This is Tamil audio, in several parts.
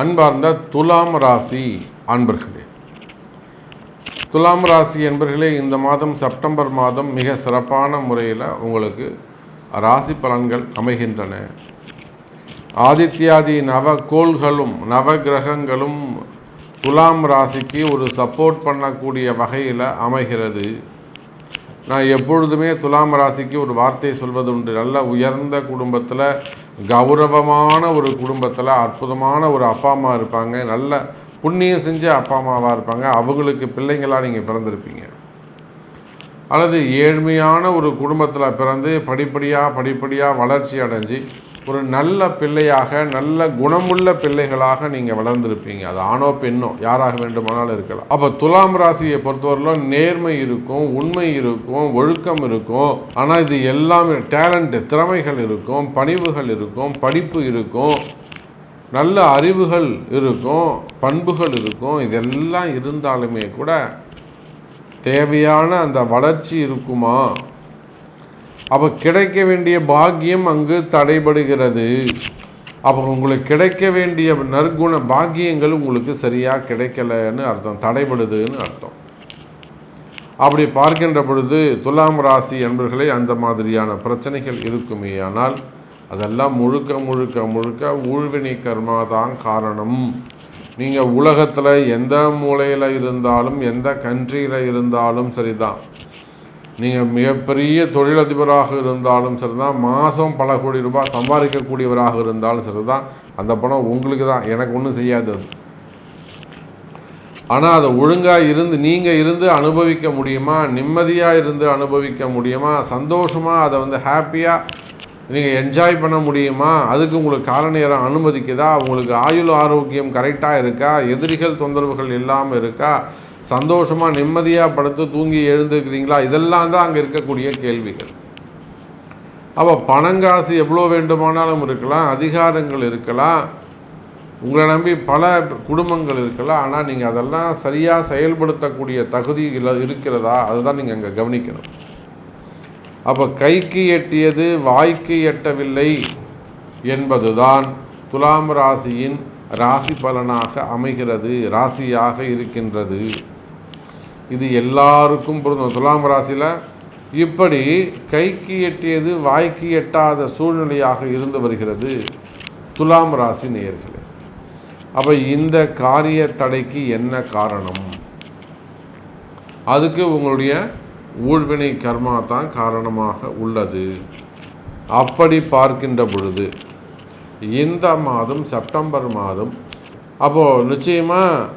அன்பார்ந்த துலாம் ராசி அன்பர்களே. துலாம் ராசி என்பர்களே இந்த மாதம் செப்டம்பர் மாதம் மிக சிறப்பான முறையில் உங்களுக்கு ராசி பலன்கள் அமைகின்றன. ஆதித்யாதி நவகோள்களும் நவகிரகங்களும் துலாம் ராசிக்கு ஒரு சப்போர்ட் பண்ணக்கூடிய வகையில் அமைகிறது. நான் எப்பொழுதுமே துலாம் ராசிக்கு ஒரு வார்த்தை சொல்வது உண்டு. நல்ல உயர்ந்த குடும்பத்தில் கௌரவமான ஒரு குடும்பத்தில் அற்புதமான ஒரு அப்பா அம்மா இருப்பாங்க. நல்ல புண்ணியம் செஞ்ச அப்பா அம்மாவாக இருப்பாங்க. அவங்களுக்கு பிள்ளைங்களாக நீங்கள் பிறந்திருப்பீங்க. அல்லது ஏழ்மையான ஒரு குடும்பத்தில் பிறந்து படிப்படியாக படிப்படியாக வளர்ச்சி அடைஞ்சு ஒரு நல்ல பிள்ளையாக நல்ல குணமுள்ள பிள்ளைகளாக நீங்கள் வளர்ந்துருப்பீங்க. அது ஆணோ பெண்ணோ யாராக வேண்டுமானாலும் இருக்கலாம். அப்போ துலாம் ராசியை பொறுத்தவரையிலும் நேர்மை இருக்கும் உண்மை இருக்கும் ஒழுக்கம் இருக்கும். ஆனால் இது எல்லாமே டேலண்ட் திறமைகள் இருக்கும் பணிவுகள் இருக்கும் படிப்பு இருக்கும் நல்ல அறிவுகள் இருக்கும் பண்புகள் இருக்கும். இதெல்லாம் இருந்தாலுமே கூட தேவையான அந்த வளர்ச்சி இருக்குமா? அப்போ கிடைக்க வேண்டிய பாக்கியம் அங்கு தடைபடுகிறது. அப்போ உங்களுக்கு கிடைக்க வேண்டிய நற்குண பாக்கியங்கள் உங்களுக்கு சரியாக கிடைக்கலன்னு அர்த்தம். தடைபடுதுன்னு அர்த்தம். அப்படி பார்க்கின்ற பொழுது துலாம் ராசி என்பர்களே அந்த மாதிரியான பிரச்சனைகள் இருக்குமே. ஆனால் அதெல்லாம் முழுக்க முழுக்க முழுக்க ஊழ்வினை கர்மா தான் காரணம். நீங்கள் உலகத்தில் எந்த மூலையில் இருந்தாலும் எந்த கண்ட்ரியில் இருந்தாலும் சரிதான். நீங்கள் மிகப்பெரிய தொழிலதிபராக இருந்தாலும் சரி தான் மாதம் பல கோடி ரூபாய் சம்பாதிக்கக்கூடியவராக இருந்தாலும் சரி தான் அந்த பணம் உங்களுக்கு தான் எனக்கு ஒன்றும் செய்யாது அது. ஆனால் அதை ஒழுங்காக இருந்து நீங்கள் இருந்து அனுபவிக்க முடியுமா? நிம்மதியாக இருந்து அனுபவிக்க முடியுமா? சந்தோஷமாக அதை வந்து ஹாப்பியாக நீங்கள் என்ஜாய் பண்ண முடியுமா? அதுக்கு உங்களுக்கு கால நேரம் அனுமதிக்குதா? உங்களுக்கு ஆயுள் ஆரோக்கியம் கரெக்டாக இருக்கா? எதிரிகள் தொந்தரவுகள் இல்லாமல் இருக்கா? சந்தோஷமாக நிம்மதியாக படுத்து தூங்கி எழுந்துருக்கிறீங்களா? இதெல்லாம் தான் அங்கே இருக்கக்கூடிய கேள்விகள். அப்போ பணங்காசு எவ்வளோ வேண்டுமானாலும் இருக்கலாம் அதிகாரங்கள் இருக்கலாம். உங்களை நம்பி பல குடும்பங்கள் இருக்கலாம். ஆனால் நீங்கள் அதெல்லாம் சரியாக செயல்படுத்தக்கூடிய தகுதி இல்லை இருக்கிறதா? அதுதான் நீங்கள் அங்கே கவனிக்கணும். அப்போ கைக்கு எட்டியது வாய்க்கு எட்டவில்லை என்பதுதான் துலாம் ராசியின் ராசி பலனாக அமைகிறது ராசியாக இருக்கின்றது. இது எல்லாருக்கும் பொருந்தும். துலாம் ராசியில் இப்படி கைக்கு எட்டியது வாய்க்கு எட்டாத சூழ்நிலையாக இருந்து வருகிறது துலாம் ராசி நேயர்களே. அப்போ இந்த காரிய தடைக்கு என்ன காரணம்? அதுக்கு உங்களுடைய ஊழ்வினை கர்மா தான் காரணமாக உள்ளது. அப்படி பார்க்கின்ற பொழுது இந்த மாதம் செப்டம்பர் மாதம். அப்போது நிச்சயமாக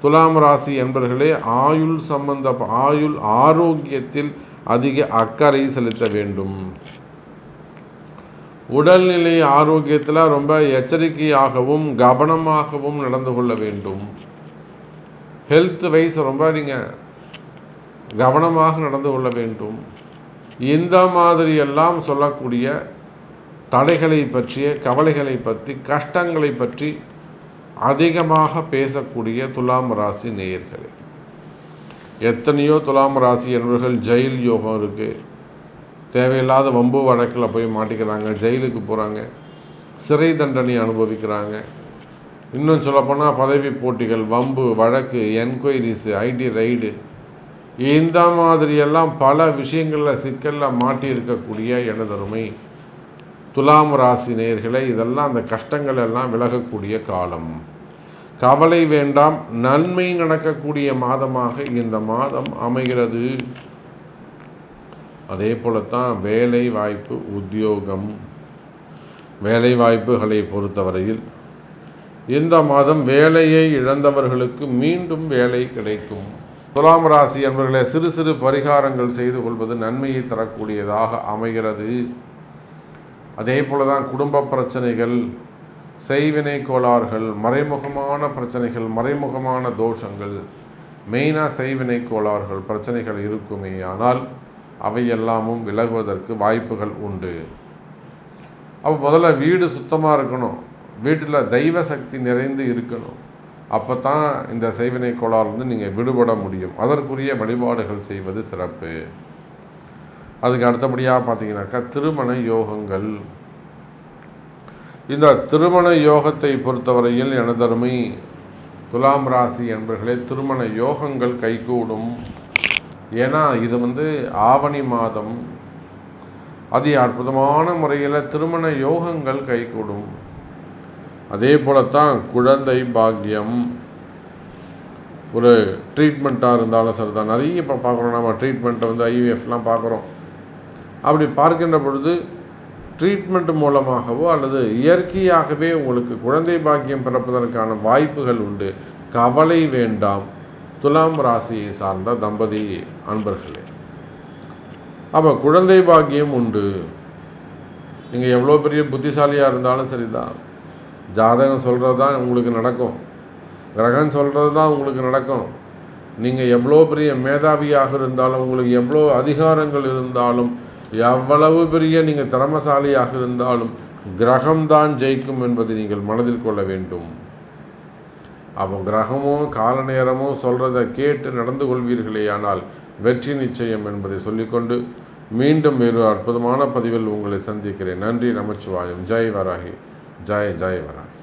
துலாம் ராசி என்பர்களே ஆயுள் சம்பந்த ஆயுள் ஆரோக்கியத்தில் அதிக அக்கறை செலுத்த வேண்டும். உடல்நிலை ஆரோக்கியத்தில் ரொம்ப எச்சரிக்கையாகவும் கவனமாகவும் நடந்து கொள்ள வேண்டும். ஹெல்த் வைஸ் ரொம்ப நீங்கள் கவனமாக நடந்து கொள்ள வேண்டும். இந்த மாதிரியெல்லாம் சொல்லக்கூடிய தடைகளை பற்றிய கவலைகளை பற்றி கஷ்டங்களை பற்றி அதிகமாக பேசக்கூடிய துலாம் ராசி நேயர்களே. எத்தனையோ துலாம் ராசி என்பவர்கள் ஜெயில் யோகம் இருக்குது தேவையில்லாத வம்பு வழக்கில் போய் மாட்டிக்கிறாங்க ஜெயிலுக்கு போகிறாங்க சிறை தண்டனை அனுபவிக்கிறாங்க. இன்னும் சொல்லப்போனால் பதவி போட்டிகள் வம்பு வழக்கு என்கொயரிஸு ஐடி ரைடு இந்த மாதிரியெல்லாம் பல விஷயங்களில் சிக்கலில் மாட்டியிருக்கக்கூடிய எனதருமை துலாம் ராசி நேர்களை இதெல்லாம் அந்த கஷ்டங்கள் எல்லாம் விலகக்கூடிய காலம். கவலை வேண்டாம் நன்மை நடக்கக்கூடிய மாதமாக இந்த மாதம் அமைகிறது. அதே போலத்தான் வேலை வாய்ப்பு உத்தியோகம் வேலை வாய்ப்புகளை பொறுத்தவரையில் இந்த மாதம் வேலையை இழந்தவர்களுக்கு மீண்டும் வேலை கிடைக்கும். துலாம் ராசி என்பவர்களை சிறு சிறு பரிகாரங்கள் செய்து கொள்வது நன்மையை தரக்கூடியதாக அமைகிறது. அதே போல தான் குடும்ப பிரச்சனைகள் செய்வினை கோளாறுகள் மறைமுகமான பிரச்சனைகள் மறைமுகமான தோஷங்கள் மெயினாக செய்வினை கோளாறுகள் பிரச்சனைகள் இருக்குமே. ஆனால் அவை எல்லாமும் விலகுவதற்கு வாய்ப்புகள் உண்டு. அப்போ முதல்ல வீடு சுத்தமாக இருக்கணும். வீட்டில் தெய்வ சக்தி நிறைந்து இருக்கணும். அப்போ தான் இந்த செய்வினை கோளாறுலேருந்து நீங்கள் விடுபட முடியும். அதற்குரிய வழிபாடுகள் செய்வது சிறப்பு. அதுக்கு அடுத்தபடியாக பார்த்தீங்கன்னாக்கா திருமண யோகங்கள். இந்த திருமண யோகத்தை பொறுத்தவரையில் எனதருமை துலாம் ராசி என்பர்களே திருமண யோகங்கள் கைகூடும். ஏன்னா இது வந்து ஆவணி மாதம். அதி அற்புதமான முறையில் திருமண யோகங்கள் கைகூடும். அதே போலத்தான் குழந்தை பாக்கியம். ஒரு ட்ரீட்மெண்ட்டாக இருந்தாலும் சரி தான் நிறைய இப்போ பார்க்குறோம். நம்ம ட்ரீட்மெண்ட்டை வந்து ஐவிஎஃப்லாம் பார்க்குறோம். அப்படி பார்க்கின்ற பொழுது ட்ரீட்மெண்ட் மூலமாகவோ அல்லது இயற்கையாகவே உங்களுக்கு குழந்தை பாக்கியம் பிறப்பதற்கான வாய்ப்புகள் உண்டு. கவலை வேண்டாம். துலாம் ராசியை சார்ந்த தம்பதி அன்பர்களே அப்போ குழந்தை பாக்கியம் உண்டு. நீங்கள் எவ்வளோ பெரிய புத்திசாலியாக இருந்தாலும் சரிதான். ஜாதகம் சொல்கிறது தான் உங்களுக்கு நடக்கும். கிரகம் சொல்கிறது தான் உங்களுக்கு நடக்கும். நீங்கள் எவ்வளோ பெரிய மேதாவியாக இருந்தாலும் உங்களுக்கு எவ்வளோ அதிகாரங்கள் இருந்தாலும் எவ்வளவு பெரிய நீங்கள் திறமசாலியாக இருந்தாலும் கிரகம்தான் ஜெயிக்கும் என்பதை நீங்கள் மனதில் கொள்ள வேண்டும். அப்போ கிரகமோ கால நேரமோ சொல்கிறத கேட்டு நடந்து கொள்வீர்களே ஆனால் வெற்றி நிச்சயம் என்பதை சொல்லிக்கொண்டு மீண்டும் வேறு அற்புதமான பதிவில் உங்களை சந்திக்கிறேன். நன்றி நமச்சிவாயம். ஜெய் வராகி. ஜெய் ஜெய் வராகி.